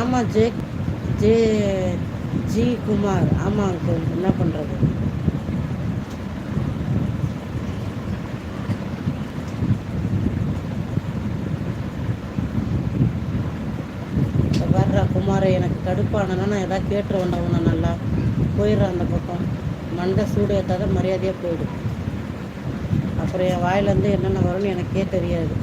ஆமாம் J J G Kumar. ஆமாம் uncle என்ன பண்ணுறது வர்றா குமாரை எனக்கு கடுப்பானனா நான் எதாவது கேட்டுருவேன்டா உன்னை நல்லா. போயிடுறேன் அந்த பக்கம். மண்டை சூடு ஏற்றாத மரியாதையாக போயிடும் அப்புறம் என் வாயிலேருந்து என்னென்ன வரும்னு எனக்கே தெரியாது.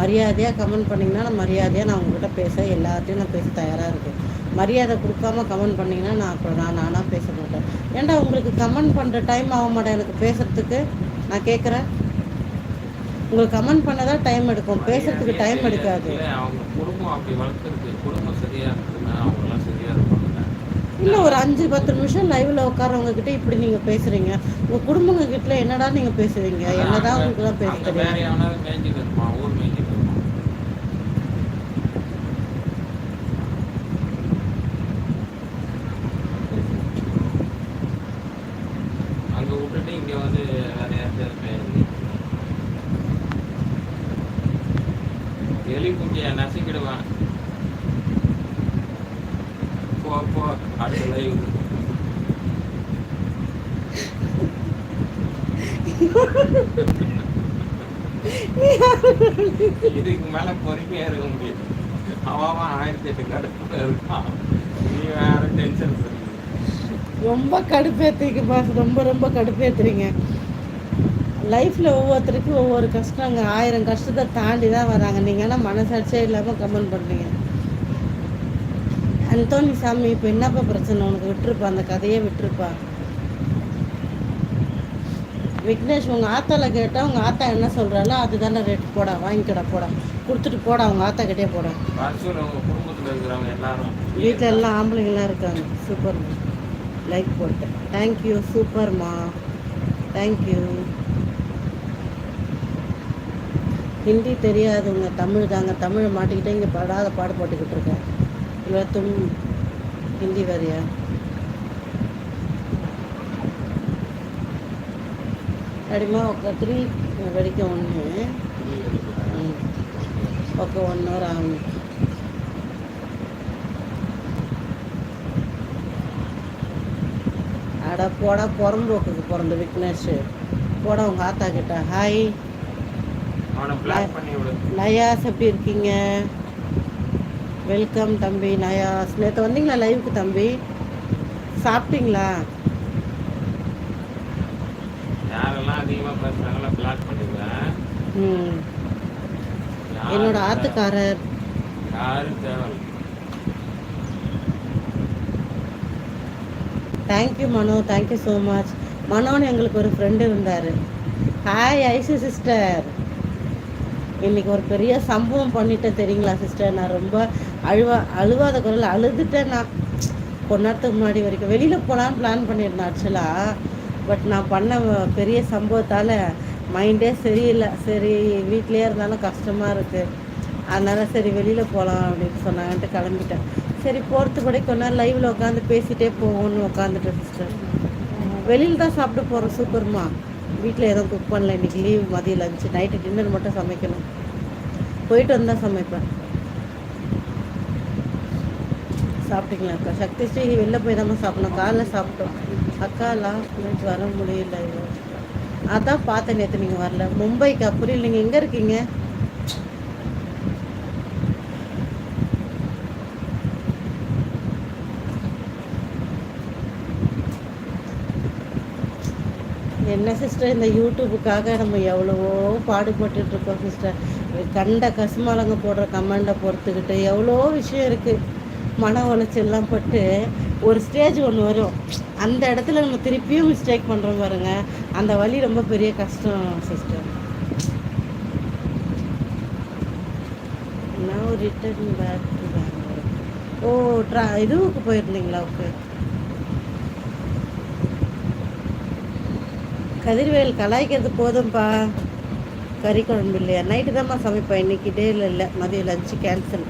மரியாதையாக கமெண்ட் பண்ணிங்கன்னா நான் மரியாதையாக நான் உங்ககிட்ட பேச எல்லாத்தையும் நான் பேச தயாராக இருக்கேன். மரியாதை கொடுக்காம கமெண்ட் பண்ணிங்கன்னா நான் நான் நானாக பேச மாட்டேன். ஏன்டா உங்களுக்கு கமெண்ட் பண்ணுற டைம் ஆக மாட்டேன் எனக்கு பேசுகிறதுக்கு நான் கேட்குறேன் உங்களுக்கு கமெண்ட் பண்ண தான் டைம் எடுக்கும். பேசுறதுக்கு டைம் எடுக்காது. இல்ல, அவங்க குடும்பம் அப்படி வளர்த்துருக்கு குடும்பம் சரியா இருக்குதுன்னா அவங்க எல்லாம் சரியா இருப்பாங்க. இல்லை ஒரு அஞ்சு பத்து நிமிஷம் லைவ்ல உட்காரவங்க கிட்ட இப்படி நீங்க பேசுறீங்க. உங்க குடும்பங்க கிட்ட என்னடா நீங்க பேசுவீங்க என்னதான் உங்களுக்கு தான் பேச அங்க வேற தெரியும் எவனாவது மேய்ஞ்சிட்டு இருப்பான் ஊர் மேய்ஞ்சிட்டு இங்கே வந்து வேற பேர் மேய்ஞ்சி நசுக்கிடுவான் போ போ. அடுத்த லைவ் இதுக்கு மேல பொறுமையா இருக்க முடியாது. அவன் ஆயிரத்தி எட்டு கடுப்புல இருக்கான் ரொம்ப கடுப்பேத்துறீங்க பாஸ் ரொம்ப ரொம்ப கடுப்பேத்துறீங்க லைஃப்ல ஒவ்வொருத்தருக்கும் ஒவ்வொரு கஷ்டங்க. ஆயிரம் கஷ்டத்தை தாண்டி தான் வராங்க. நீங்க ஆனால் மனசாட்சியே இல்லாம கமெண்ட் பண்றீங்க. அந்தோனி சாமி இப்போ என்னப்பா பிரச்சனை? உனக்கு விட்டுருப்பா. அந்த கதையே விட்டுருப்பா. விக்னேஷ் உங்க ஆத்தால கேட்டா உங்க ஆத்தா என்ன சொல்றாளோ அதுதானே ரேட் போடா. வாங்கிக்கடா போடா. கொடுத்துட்டு போடா. உங்க ஆத்தா கிட்டே போடா. வீட்டில் எல்லாம் ஆம்பளைங்களாம் இருக்காங்க. சூப்பர் லைக் போட்டேன் தேங்க்யூ சூப்பர்மா தேங்க்யூ ஹிந்தி தெரியாதவங்க தமிழ் தாங்க. தமிழை மாட்டிக்கிட்டே இங்கே படாத பாடு போட்டுக்கிட்டு இருக்கேன் இவ்வளோத்தும் ஹிந்தி வரையா அப்படிமா ஒக்க த்ரீ வரைக்கும் ஒன்று ஒக்க ஒன் ஹவர் ஆகும் அட போடா புறம்போக்குக்கு பிறந்த விக்னேஷ் போடா உங்கள் ஆத்தா கிட்ட. ஹாய் நயாஸ் எப்படி இருக்கீங்க? வெல்கம் தம்பி நயாஸ். நேற்று வந்தீங்களா லைவுக்கு தம்பி? சாப்பிட்டீங்களா? யாரெல்லாம் அதிகமா பேசுறாங்களோ பிளாக் பண்ணிடுவேன் ம். என்னோட ஆத்துக்காரர். யாரும் thank you Mano thank you so much மனோன்னு எங்களுக்கு ஒரு ஃப்ரெண்டு இருந்தார். ஹாய் ஐசி சிஸ்டர் இன்னைக்கு ஒரு பெரிய சம்பவம் பண்ணிட்டேன் தெரியுங்களா சிஸ்டர் நான் ரொம்ப அழுவா அழுவாத குரல் அழுதுட்டேன் நான். கொஞ்ச நேரத்துக்கு முன்னாடி வரைக்கும். வெளியில் போகலான்னு பிளான் பண்ணியிருந்தேன் ஆக்சுவலாக பட் நான் பண்ண பெரிய சம்பவத்தால் மைண்டே சரியில்லை. சரி வீட்டிலே இருந்தாலும் கஷ்டமாக இருக்குது அதனால சரி வெளியில் போகலாம் அப்படின்னு சொன்னாங்கன்ட்டு கிளம்பிட்டேன். சரி போகிறதுக்கு கூட கொஞ்ச நேரம் லைவில் உட்காந்து பேசிகிட்டே போவோம்னு உட்காந்துட்டேன் சிஸ்டர் வெளியில் தான் சாப்பிட்டு போகிறோம் சூப்பர்மா. வீட்டில் எதுவும் குக் பண்ணல இன்னைக்கு லீவ் மதியம் லஞ்சு நைட்டு டின்னர் மட்டும் சமைக்கணும். போயிட்டு வந்தால் சமைப்பேன். சாப்பிட்டீங்களா அக்கா? சக்தி ஸ்ரீ வெளில போய் தான் சாப்பிடணும். காலைல சாப்பிட்டோம். அக்கா லாஸ்ட் மினிட் வர முடியல. அதான் பார்த்தேன் நேற்று நீங்கள் வரல. மும்பைக்கா புரியல நீங்கள் எங்கே இருக்கீங்க? என்ன சிஸ்டர் இந்த யூடியூபுக்காக நம்ம எவ்வளவோ பாடுபட்டுகிட்டுருக்கோம் சிஸ்டர் கண்ட கசுமாலங்க போடுற கமெண்டை பொறுத்துக்கிட்டு எவ்வளோ விஷயம் இருக்குது மன உளைச்சல்லாம் பட்டு ஒரு ஸ்டேஜ் ஒன்று வரும். அந்த இடத்துல நம்ம திருப்பியும் மிஸ்டேக் பண்ணுறோம் பாருங்க. அந்த வலி ரொம்ப பெரிய கஷ்டம் சிஸ்டர் நான் ரிட்டர்ன் பேக் ஓ ட்ரா இதுவுக்கு போயிருந்தீங்களா? ஓகே கதிர்வேல் கலாய்க்கிறது போதும்பா. கறி குழம்பு இல்லையா? நைட்டு தான்ப்பா சமைப்பேன். இன்றைக்கி டேல இல்லை. மதியம் லஞ்சு கேன்சல்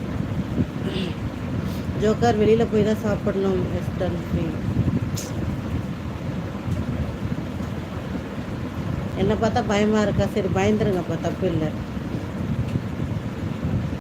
ஜோக்கார் வெளியில் போய் தான் சாப்பிடணும். ரெஸ்டாரண்ட் ஃப்ரீ என்னை பார்த்தா பயமாக இருக்கா? சரி பயந்துருங்கப்பா. தப்பு இல்லை.